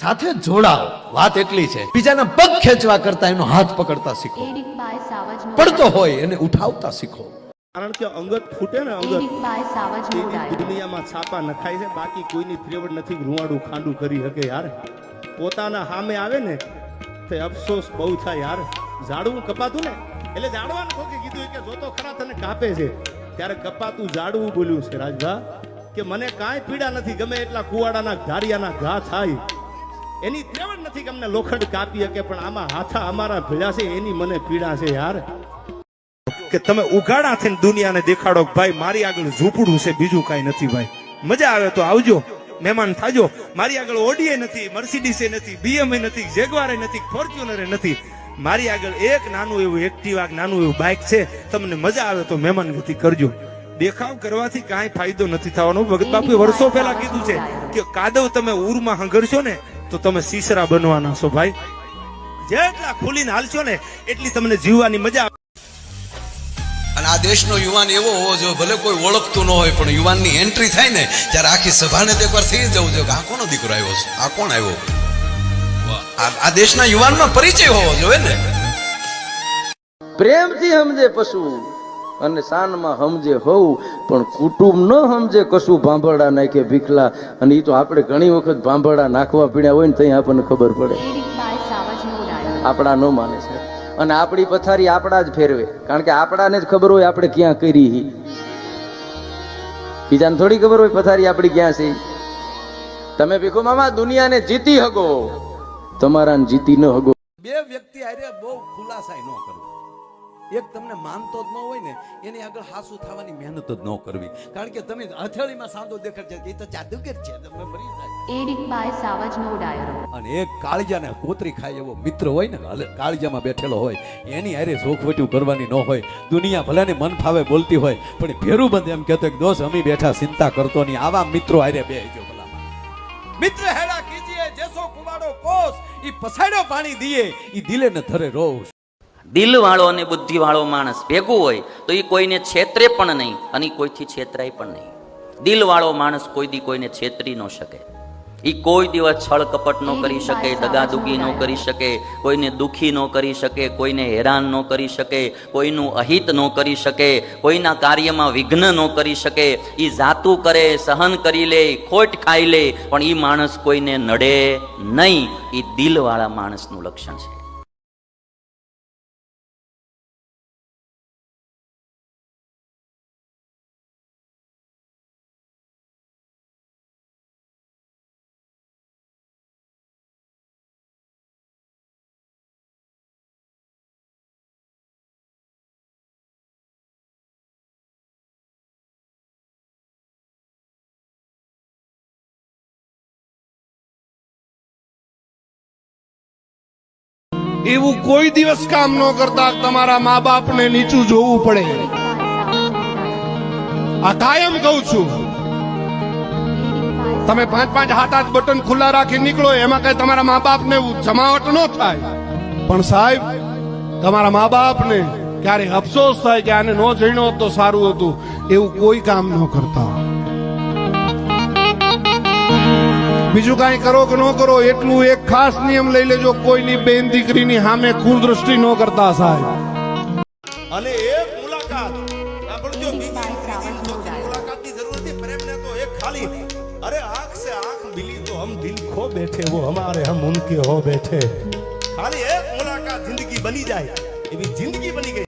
સાથે જોડાઓ. વાત એટલી છે. બીજાના પગ ખેંચવા કરતા એનો હાથ પકડતા શીખો. પડતો હોય એને ઉઠાવતા શીખો. કારણ કે અંગત ફૂટે ને અંગત. દુનિયામાં છાપા નખાય છે. બાકી કોઈની ત્રેવડ નથી રૂવાડું ખાંડું કરી શકે યાર. પોતાના સામે આવે ને તે અફસોસ બહુ થાય યાર. ઝાડવું કપાતું ને એટલે ઝાડવાનું કોકે કીધું કે જોતો ખરા તને કાપે છે. ત્યારે કપાતું ઝાડવું બોલ્યું છે રાજભા કે મને કાંઈ પીડા નથી ગમે એટલા કુવાડાના ધારિયાના ઘા થાય. એની ત્રેવડ નથી કે અમને લોખંડ કાપી શકે, પણ આમાં હાથા અમારા ભીડા છે, એની મને પીડા છે યાર. કે તમે ઉઘાડા થઈને દુનિયાને દેખાડો ભાઈ, મારી આગળ ઝૂંપડું છે, બીજું કાંઈ નથી ભાઈ. મજા આવે તો આવજો, મહેમાન થાજો. મારી આગળ ઓડીએ નથી મર્સિડીસે નથી બીએમએ નથી જેગવારે નથી ફોર્ચ્યુનરે નથી. મારી આગળ એક નાનું એવું એક્ટિવા નાનું એવું બાઇક છે. તમને મજા આવે તો મહેમાન ગતિ કરજો. દેખાવ કરવાથી કાંઈ ફાયદો નથી થવાનો. ભગત બાપુએ વર્ષો પહેલા કીધું છે કે કાદવ તમે ઉરમાં હંગરશો ને તો તમે સીસરા બનવાના છો ભાઈ. જેટલા ખુલીને હાલશો ને એટલી તમને જીવવાની મજા આવે. અને આ દેશનો યુવાન એવો હોવો જોઈએ ભલે કોઈ ઓળખતું ન હોય પણ યુવાનની એન્ટ્રી થાય ને ત્યારે આખી સભાને તો એકવાર થઈ જવું જોઈએ કે આ કોનો દીકરો આવ્યો છે? આ કોણ આવ્યો? આ આ દેશના યુવાનનો પરિચય હોવો જોઈએ ને. પ્રેમથી સમજે પશુ. અને શાનમાં સમજે હોવ પણ કુટુંબ ન સમજે કશું ભાંભરડા નાખે ભીખલા. અને એ તો આપણે ઘણી વખત ભાંભરડા નાખવા પીડ્યા હોય ને ત્યાં આપણને ખબર પડે. આપણા ન માને છે. અને આપણી પથારી આપણા જ ફેરવે. કારણ કે આપણાને જ ખબર હોય આપણે ક્યાં કરી હી. બીજાને થોડી ખબર હોય પથારી આપણી ક્યાં છે. તમે ભીખો મામા દુનિયાને જીતી હગો. તમારાને જીતી ન હગો. બે વ્યક્તિ હારે બહુ ખુલાસાય ન કરવું એક તમને માનતો જ ન હોય ને એની આગળ હાસુ થવાની મહેનત જ ન કરવી. કારણ કે તમે હથેળીમાં સાંધો દેખાડ છે એ તો જાદુગર છે તમે મરી જાય by Savage Modiah. અને એક કાળજાને કોતરી ખાય એવો મિત્ર હોય ને કાળજામાં બેઠેલો હોય એની હારે જોખવટ્યું કરવાની ન હોય દુનિયા ભલેને મન ફાવે બોલતી હોય પણ ભેરું બંધ એમ કહેતો કે દોસ્ત અમે બેઠા ચિંતા કરતો નહીં આવા મિત્રો હારે બેહજો ભલામાં મિત્ર હેડા કીજીએ જેસો કુવાડો કોસ ઈ પસાડ્યો પાણી દીએ ઈ દિલે ને ધરે રોષ દિલવાળો અને બુદ્ધિવાળો માણસ ભેગું હોય તો એ કોઈને છેતરે પણ નહીં અને કોઈથી છેતરાય પણ નહીં. દિલવાળો માણસ કોઈ દી કોઈને છેતરી ન શકે. એ કોઈ દિવસ છળ કપટ ન કરી શકે દગાદુગી ન કરી શકે કોઈને દુઃખી ન કરી શકે કોઈને હેરાન ન કરી શકે કોઈનું અહિત ન કરી શકે કોઈના કાર્યમાં વિઘ્ન ન કરી શકે. એ જાતું કરે સહન કરી લે ખોટ ખાઈ લે પણ એ માણસ કોઈને નડે નહીં. એ દિલવાળા માણસનું લક્ષણ છે. એવું કોઈ દિવસ કામ ન કરતા તમારા મા બાપને નીચું જોવું પડે. આ કાયમ કહું છું, તમે પાંચ પાંચ હાથ હાથ બટન ખુલ્લા રાખી નીકળો, એમાં કઈ તમારા મા બાપને જમાવટ ન થાય. પણ સાહેબ, તમારા મા બાપને ક્યારે અફસોસ થાય કે આને ન જણ્યો તો સારું હતું. એવું કોઈ કામ ન કરતા. બીજું કાંઈ કરો કે ન કરો, એટલું એક ખાસ નિયમ લઈ લેજો, કોઈની બેન દીકરીની સામે કુલ દ્રષ્ટિ ન કરતા સાહેબ. અને એક મુલાકાત. આપણ જો મુલાકાતની જરૂર હતી પ્રેમ ને તો એક ખાલી, અરે આંખ સે આંખ મિલી તો હમ દિલ ખો બેઠે, વો હમારે હમ ઉનકે હો બેઠે. ખાલી એક મુલાકાત જિંદગી બની જાય, એવી જિંદગી બની ગઈ.